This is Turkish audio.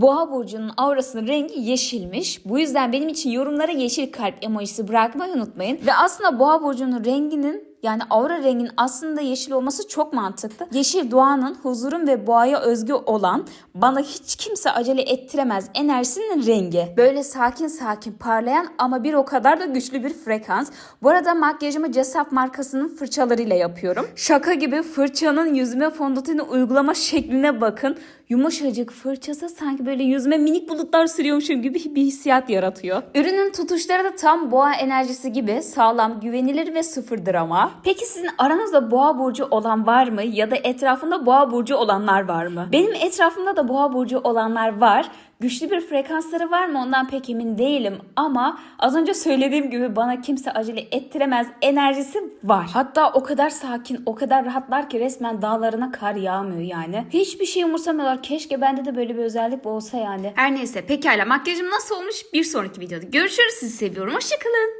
Boğa burcunun aurasının rengi yeşilmiş. Bu yüzden benim için yorumlara yeşil kalp emojisi bırakmayı unutmayın. Ve aslında boğa burcunun renginin yani aura rengin aslında yeşil olması çok mantıklı. Yeşil doğanın, huzurun ve boğaya özgü olan, bana hiç kimse acele ettiremez enerjisinin rengi. Böyle sakin sakin parlayan ama bir o kadar da güçlü bir frekans. Bu arada makyajımı Cesaf markasının fırçalarıyla yapıyorum. Şaka gibi fırçanın yüzüme fondöteni uygulama şekline bakın. Yumuşacık fırçası sanki böyle yüzüme minik bulutlar sürüyormuşum gibi bir hissiyat yaratıyor. Ürünün tutuşları da tam boğa enerjisi gibi sağlam, güvenilir ve sıfır Peki sizin aranızda boğa burcu olan var mı? Ya da etrafında boğa burcu olanlar var mı? Benim etrafımda da boğa burcu olanlar var. Güçlü bir frekansları var mı ondan pek emin değilim ama az önce söylediğim gibi bana kimse acele ettiremez enerjisi var. Hatta o kadar sakin, o kadar rahatlar ki resmen dağlarına kar yağmıyor yani. Hiçbir şey umursamıyorlar. Keşke bende de böyle bir özellik olsa yani. Her neyse pekala makyajım nasıl olmuş bir sonraki videoda görüşürüz. Sizi seviyorum. Hoşçakalın.